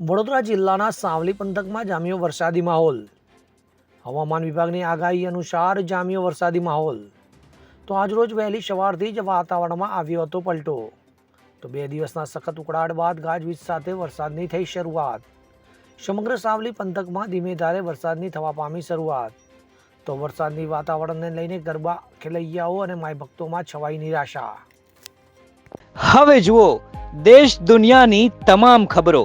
વડોદરા જિલ્લાના સાવલી પંથકમાં જામ્યો વરસાદી માહોલ. હવામાન વિભાગની આગાહી અનુસાર જામ્યો વરસાદી માહોલ. તો આજરોજ વહેલી સવારથી જ વાતાવરણમાં આવ્યો હતો પલટો. તો બે દિવસના સખત ઉકળાટ બાદ ગાજવીજ સાથે વરસાદની થઈ શરૂઆત. સમગ્ર સાવલી પંથકમાં ધીમે ધારે વરસાદની થવા પામી શરૂઆત. તો વરસાદની વાતાવરણને લઈને ગરબા, ખેલૈયાઓ અને માય ભક્તોમાં છવાઈ નિરાશા. હવે જુઓ, દેશ દુનિયાની તમામ ખબરો.